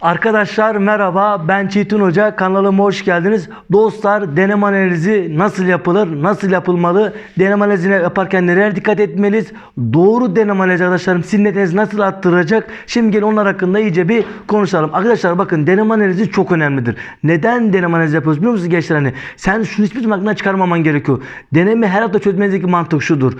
Arkadaşlar merhaba ben Çetin Hoca kanalıma hoş geldiniz. Dostlar deneme analizi nasıl yapılır, nasıl yapılmalı, deneme analizini yaparken nereye dikkat etmeliyiz, doğru deneme analizi arkadaşlarım sizin netinizi nasıl arttıracak, şimdi gelin onlar hakkında iyice bir konuşalım. Arkadaşlar bakın deneme analizi çok önemlidir. Neden deneme analizi yapıyoruz biliyor musunuz gençler hani sen şunu hiçbir zaman aklından çıkarmaman gerekiyor. Deneme her hafta çözmenizdeki mantık şudur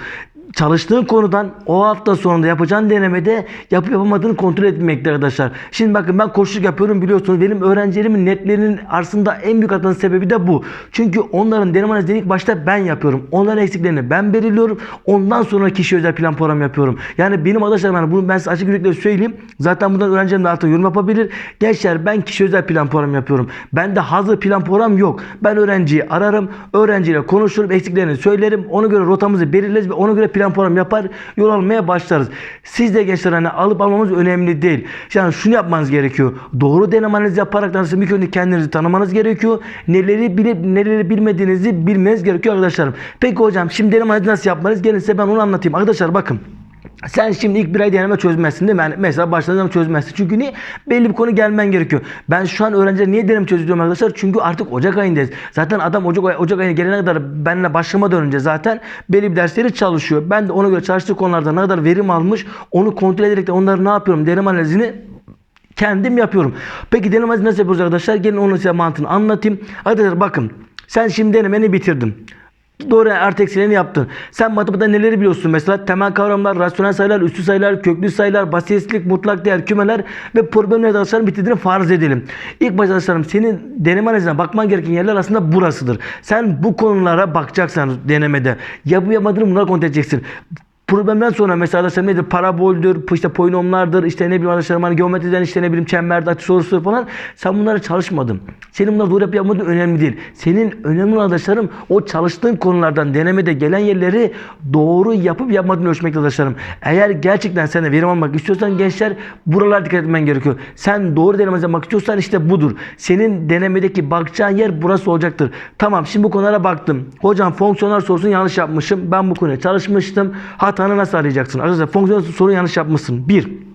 çalıştığın konudan o hafta sonunda yapacağın denemede yapıp yapamadığını kontrol etmektir arkadaşlar. Şimdi bakın ben koşuluk yapıyorum biliyorsunuz. Benim öğrencilerimin netlerinin arasında en büyük artmanın sebebi de bu. Çünkü onların deneme analizini ilk başta ben yapıyorum. Onların eksiklerini ben belirliyorum. Ondan sonra kişi özel plan program yapıyorum. Yani benim arkadaşlarım yani bunu ben size açık yürekle söyleyeyim. Zaten bundan öğrencilerim de artık yorum yapabilir. Gençler ben kişi özel plan program yapıyorum. Bende hazır plan program yok. Ben öğrenciyi ararım. Öğrenciyle konuşurum. Eksiklerini söylerim. Ona göre rotamızı belirleriz ve ona göre plan program yapar. Yol almaya başlarız. Siz de gençler hani alıp almamız önemli değil. Yani şunu yapmanız gerekiyor. Doğru deneme analizi yaparak da ilk önce kendinizi tanımanız gerekiyor. Neleri bilip neleri bilmediğinizi bilmeniz gerekiyor arkadaşlarım. Peki hocam şimdi deneme analizi nasıl yapmalıyız? Gelin size ben onu anlatayım. Arkadaşlar bakın. Sen şimdi ilk bir ay deneme çözmezsin değil mi? Yani mesela başladığın zaman çözmezsin. Çünkü niye? Belli bir konu gelmen gerekiyor. Ben şu an öğrenciler niye deneme çözüyorum arkadaşlar? Çünkü artık Ocak ayındayız. Zaten adam Ocak, ay- Ocak ayına gelene kadar benimle başlamadan önce zaten belli bir dersleri çalışıyor. Ben de ona göre çalıştığı konularda ne kadar verim almış onu kontrol ederek de onları ne yapıyorum? Deneme analizini kendim yapıyorum. Peki deneme analizi nasıl yapıyoruz arkadaşlar? Gelin onun size mantığını anlatayım. Arkadaşlar bakın. Sen şimdi denemeni bitirdin. Doğru artı eksilerini yaptın. Sen matematikte neleri biliyorsun? Mesela temel kavramlar, rasyonel sayılar, üstü sayılar, köklü sayılar, basitlik, mutlak değer, kümeler ve problemler arkadaşlarım bitirdiğini farz edelim. İlk başta arkadaşlarım senin deneme analizine bakman gereken yerler aslında burasıdır. Sen bu konulara bakacaksın denemede. Yapıp yapmadığını bunları kontrol edeceksin. Problemden sonra mesela arkadaşlar nedir? Paraboldür, işte polinomlardır, işte ne bileyim arkadaşlarım hani geometriden işte ne bileyim çemberde açı sorusu falan. Sen bunlara çalışmadın. Senin bunları doğru yapıp yapmadığın önemli değil. Senin önemli arkadaşlarım o çalıştığın konulardan denemede gelen yerleri doğru yapıp yapmadığını ölçmekte arkadaşlarım. Eğer gerçekten sen de verim almak istiyorsan gençler buralara dikkat etmen gerekiyor. Sen doğru denemeye yapmak istiyorsan işte budur. Senin denemedeki bakacağın yer burası olacaktır. Tamam şimdi bu konulara baktım. Hocam fonksiyonlar sorusunu yanlış yapmışım. Ben bu konuya çalışmıştım. Hatanı nasıl arayacaksın? Arkadaşlar fonksiyon soru yanlış yapmışsın. Bir.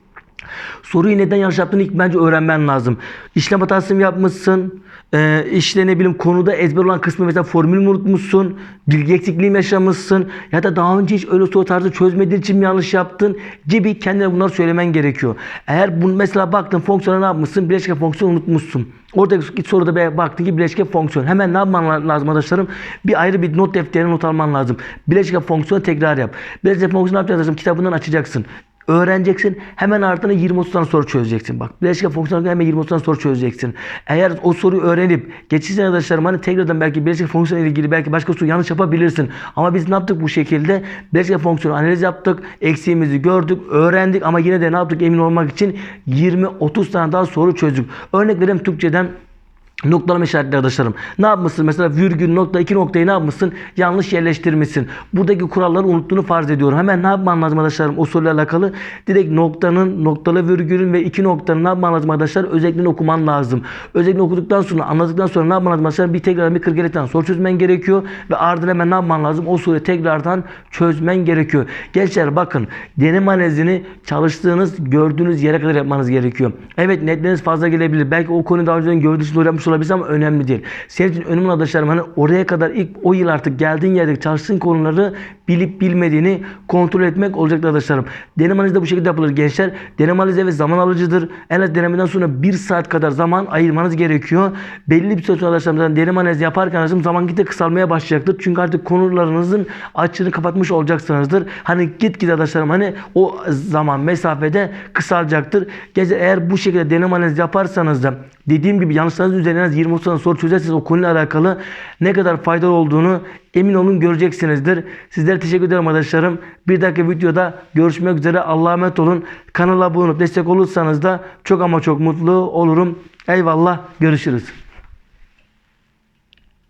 Soruyu neden yanlış yaptığını ilk bence öğrenmen lazım. İşlem hatası mı yapmışsın? Ee, işte ne bileyim konuda ezber olan kısmı mesela formül mü unutmuşsun? Bilgi eksikliği mi yaşamışsın? Ya da daha önce hiç öyle soru tarzı çözmediğin için mi yanlış yaptın? Gibi kendine bunları söylemen gerekiyor. Eğer bunu mesela baktın fonksiyona ne yapmışsın? Bileşke fonksiyonu unutmuşsun. Oradaki soruda baktın ki bileşke fonksiyon. Hemen ne yapman lazım arkadaşlarım? Bir ayrı bir not defterine not alman lazım. Bileşke fonksiyonu tekrar yap. Bileşke fonksiyonu ne yapacaksın? arkadaşlarım? Kitabından açacaksın öğreneceksin. Hemen ardına 20-30 tane soru çözeceksin. Bak bileşke fonksiyonu hemen 20-30 tane soru çözeceksin. Eğer o soruyu öğrenip geçirsen arkadaşlarım hani tekrardan belki bileşke fonksiyonu ile ilgili belki başka soru yanlış yapabilirsin. Ama biz ne yaptık bu şekilde? Bileşke fonksiyonu analiz yaptık. Eksiğimizi gördük. Öğrendik ama yine de ne yaptık emin olmak için 20-30 tane daha soru çözdük. Örnek vereyim Türkçeden Noktalama işaretli arkadaşlarım. Ne yapmışsın? Mesela virgül nokta iki noktayı ne yapmışsın? Yanlış yerleştirmişsin. Buradaki kuralları unuttuğunu farz ediyorum. Hemen ne yapman lazım arkadaşlarım? O soruyla alakalı direkt noktanın, noktalı virgülün ve iki noktanın ne yapman lazım arkadaşlar? Özelliklerini okuman lazım. Özelliklerini okuduktan sonra, anladıktan sonra ne yapman lazım arkadaşlar? Bir tekrar bir 40 tane soru çözmen gerekiyor ve ardından hemen ne yapman lazım? O soruyu tekrardan çözmen gerekiyor. Gençler bakın deneme analizini çalıştığınız, gördüğünüz yere kadar yapmanız gerekiyor. Evet netleriniz fazla gelebilir. Belki o konuyu daha önceden gördüğünüz için yapmış olabilir ama önemli değil. Senin için önemli arkadaşlarım hani oraya kadar ilk o yıl artık geldiğin yerde çalıştığın konuları bilip bilmediğini kontrol etmek olacak arkadaşlarım. Deneme analizi de bu şekilde yapılır gençler. Deneme analizi evet zaman alıcıdır. En az denemeden sonra bir saat kadar zaman ayırmanız gerekiyor. Belli bir süre sonra arkadaşlarım zaten deneme analizi yaparken zaman gittikçe kısalmaya başlayacaktır. Çünkü artık konularınızın açığını kapatmış olacaksınızdır. Hani gitgide arkadaşlarım hani o zaman mesafede kısalacaktır. Gençler eğer bu şekilde deneme analizi yaparsanız da dediğim gibi yanlışlarınız üzerine en az 20 tane soru çözerseniz o konuyla alakalı ne kadar faydalı olduğunu emin olun göreceksinizdir. Sizlere teşekkür ederim arkadaşlarım. Bir dahaki videoda görüşmek üzere. Allah'a emanet olun. Kanala abone olup destek olursanız da çok ama çok mutlu olurum. Eyvallah. Görüşürüz.